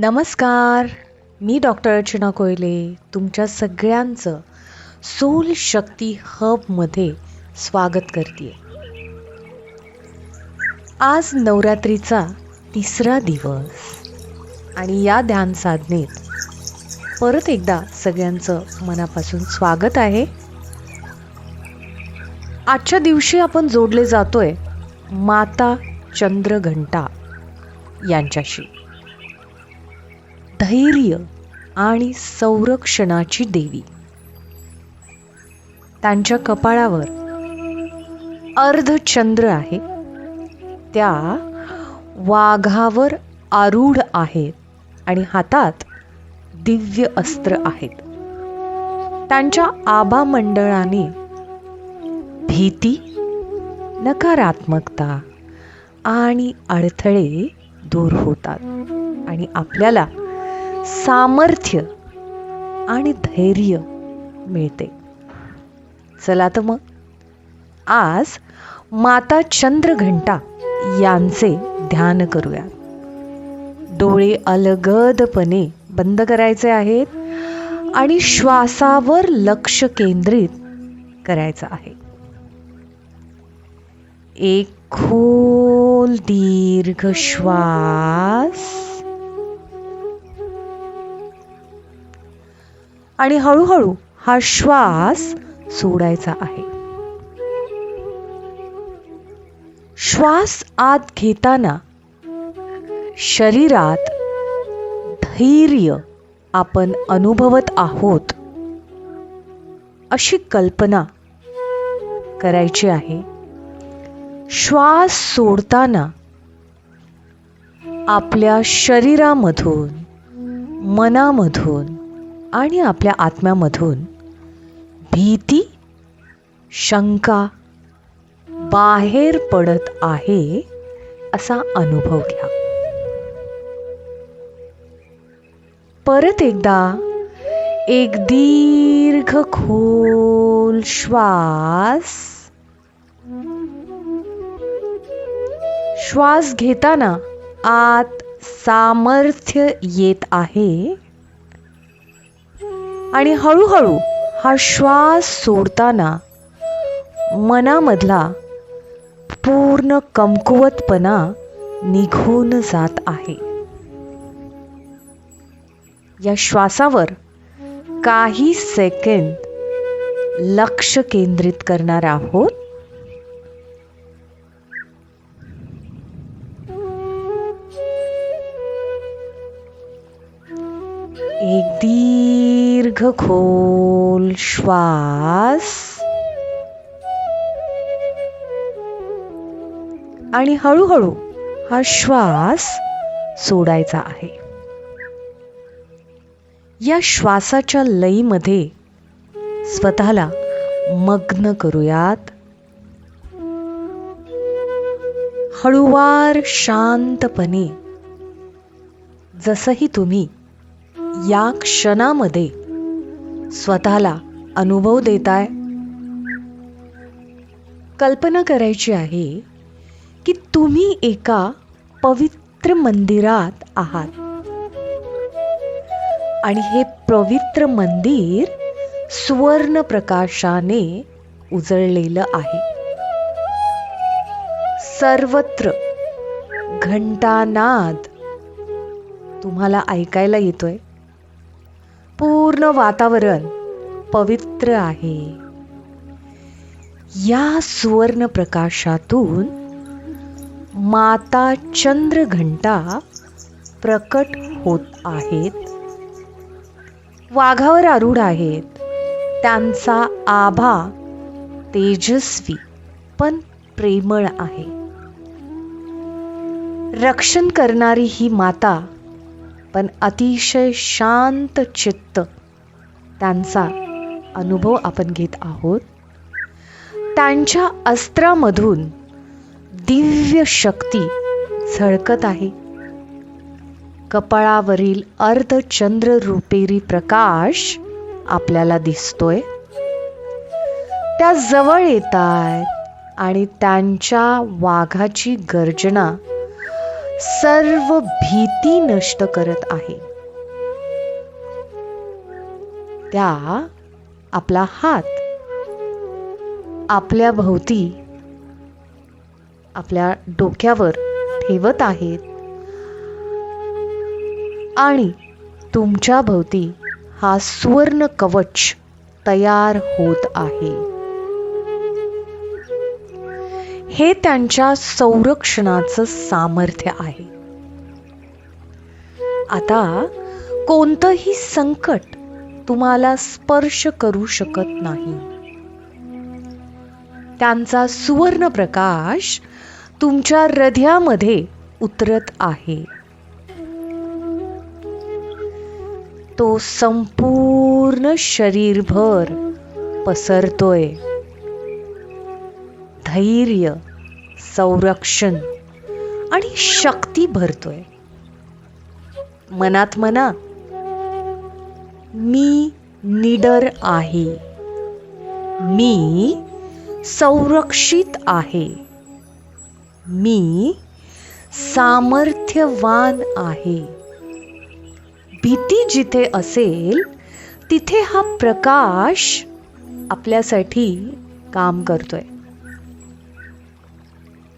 नमस्कार. मी डॉक्टर अर्चना कोयले तुमच्या सगळ्यांचं सोल शक्ती हबमध्ये स्वागत करते आज नवरात्रीचा तिसरा दिवस आणि या ध्यान साधनेत परत एकदा सगळ्यांचं मनापासून स्वागत आहे. आजच्या दिवशी आपण जोडले जातोय माता चंद्रघंटा यांच्याशी. धैर्य आणि संरक्षणाची देवी. त्यांच्या कपाळावर अर्धचंद्र आहे. त्या वाघावर आरूढ आहेत आणि हातात दिव्य अस्त्र आहेत. त्यांच्या आबा मंडळाने भीती नकारात्मकता आणि अडथळे दूर होतात आणि आपल्याला सामर्थ्य आणि धैर्य मिळते. चला तर मग आज माता चंद्रघंटा यांचे ध्यान करूया. डोळे अलगदपणे बंद करायचे आहेत आणि श्वासावर लक्ष केंद्रित करायचं आहे. एक खोल दीर्घ श्वास. आणि हळूहळू हा श्वास सोडायचा आहे. श्वास आत घेताना शरीरात धैर्य आपण अनुभवत आहोत अशी कल्पना करायची आहे. श्वास सोडताना आपल्या शरीरामधून मनामधून आणि आपल्या आत्म्यामधून भीती शंका बाहेर पडत आहे असा अनुभव घ्या. परत एकदा एक दीर्घ खोल श्वास श्वास घेताना आत सामर्थ्य येत आहे. आणि हळूहळू हा श्वास सोडताना मनामधला पूर्ण कमकुवतपणा निघून जात आहे. या श्वासावर काही सेकंद लक्ष केंद्रित करणार आहोत. खोल श्वास. आणि हळूहळू हा श्वास सोडायचा आहे. या श्वासाच्या लईमध्ये स्वतःला मग्न करूयात. हळुवार शांतपणे जसंही तुम्ही या क्षणामध्ये स्वतःला अनुभव देताय? कल्पना करायची आहे की तुम्ही एका पवित्र मंदिरात आहात. आणि हे पवित्र मंदिर सुवर्ण प्रकाशाने उजळलेलं आहे. सर्वत्र घंटानाद तुम्हाला ऐकायला येतोय. पूर्ण वातावरण पवित्र आहे. या सुवर्ण प्रकाशातून माता चंद्रघंटा प्रकट होत आहेत. वाघावर आरूढ आहेत. त्यांचा आभा तेजस्वी पण प्रेमळ आहे. रक्षण करणारी ही माता पण अतिशय शांत चित्त त्यांचा अनुभव आपण घेत आहोत. त्यांच्या अस्त्रामधून दिव्य शक्ती झळकत आहे. कपाळावरील अर्धचंद्र रुपेरी प्रकाश आपल्याला दिसतोय. त्या जवळ येत आहेत आणि त्यांच्या वाघाची गर्जना सर्व भीती नष्ट करत आहे. त्या आपला हात आपल्या भोवती आपल्या डोक्यावर ठेवत आहेत. आणि तुमच्या भोवती हा सुवर्ण कवच तयार होत आहे. हे त्यांच्या संरक्षणाचं सामर्थ्य आहे. आता कोणतंही संकट तुम्हाला स्पर्श करू शकत नाही. त्यांचा सुवर्ण प्रकाश तुमच्या हृदयामध्ये उतरत आहे. तो संपूर्ण शरीरभर पसरतोय. धैर्य संरक्षण आणि शक्ती भरतोय. मनात मना मी निडर आहे. मी संरक्षित आहे. मी सामर्थ्यवान आहे. भीती जिथे असेल तिथे हा प्रकाश आपल्यासाठी काम करतोय.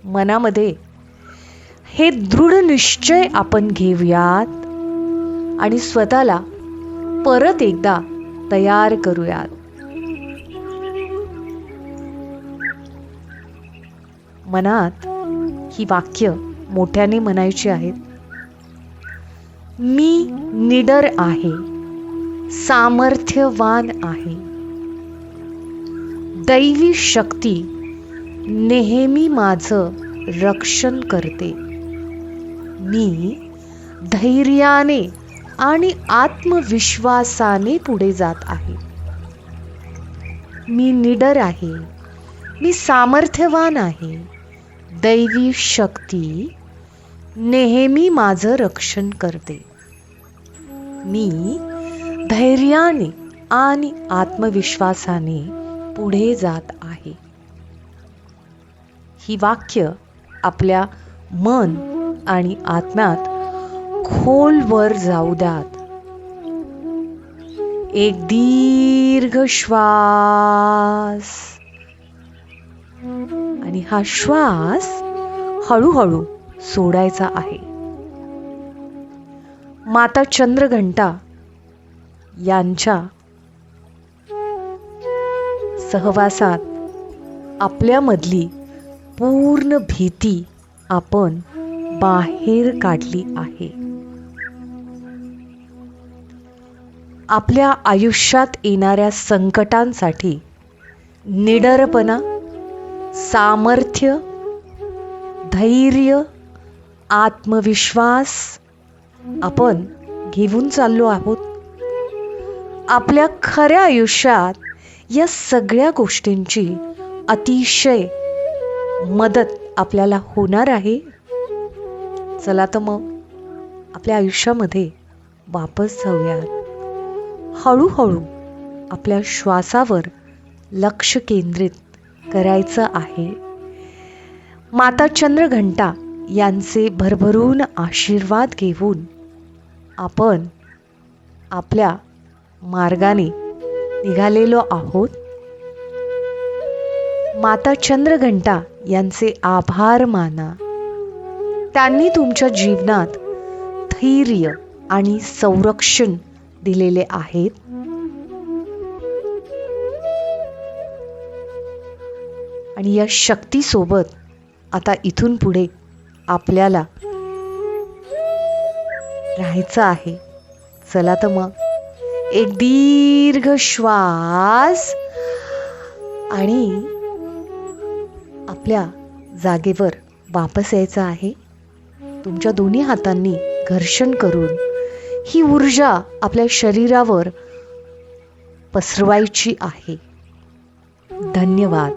मनामध्ये हे दृढ निश्चय आपण घेऊयात आणि स्वतःला परत एकदा तयार करूयात. मनात ही वाक्य मोठ्याने म्हणायची आहेत. मी निडर आहे सामर्थ्यवान आहे. दैवी शक्ती नेहमी माझं रक्षण करते. मी धैर्याने आणि आत्मविश्वासाने पुढे जात आहे. मी निडर आहे. मी सामर्थ्यवान आहे. दैवी शक्ती नेहमी माझं रक्षण करते. मी धैर्याने आणि आत्मविश्वासाने पुढे जात आहे. ही वाक्य आपल्या मन आणि आत्म्यात खोलवर जाऊ द्यात. एक दीर्घ श्वास. आणि हा श्वास हळूहळू सोडायचा आहे. माता चंद्रघंटा यांच्या सहवासात आपल्यामधली पूर्ण भीती आपण बाहेर काढली आहे. आपल्या आयुष्यात येणाऱ्या संकटांसाठी निडरपणा सामर्थ्य धैर्य आत्मविश्वास आपण घेऊन चाललो आहोत. आपल्या खऱ्या आयुष्यात या सगळ्या गोष्टींची अतिशय मदत आपल्याला होणार आहे. चला तर मग आपल्या आयुष्यामध्ये वापस जाऊयात. हळूहळू आपल्या श्वासावर लक्ष केंद्रित करायचं आहे. माता चंद्रघंटा यांचे भरभरून आशीर्वाद घेऊन आपण आपल्या मार्गाने निघालेलो आहोत. माता चंद्रघंटा यांचे आभार माना. त्यांनी तुमच्या जीवनात धैर्य आणि संरक्षण दिलेले आहेत. आणि या शक्तीसोबत आता इथून पुढे आपल्याला राहायचं आहे. चला तर मग. एक दीर्घ श्वास आणि आपल्या जागेवर वापस यायचं आहे? तुमच्या दोन्ही हातांनी घर्षण करून ही ऊर्जा आपल्या शरीरावर पसरवायची आहे. धन्यवाद.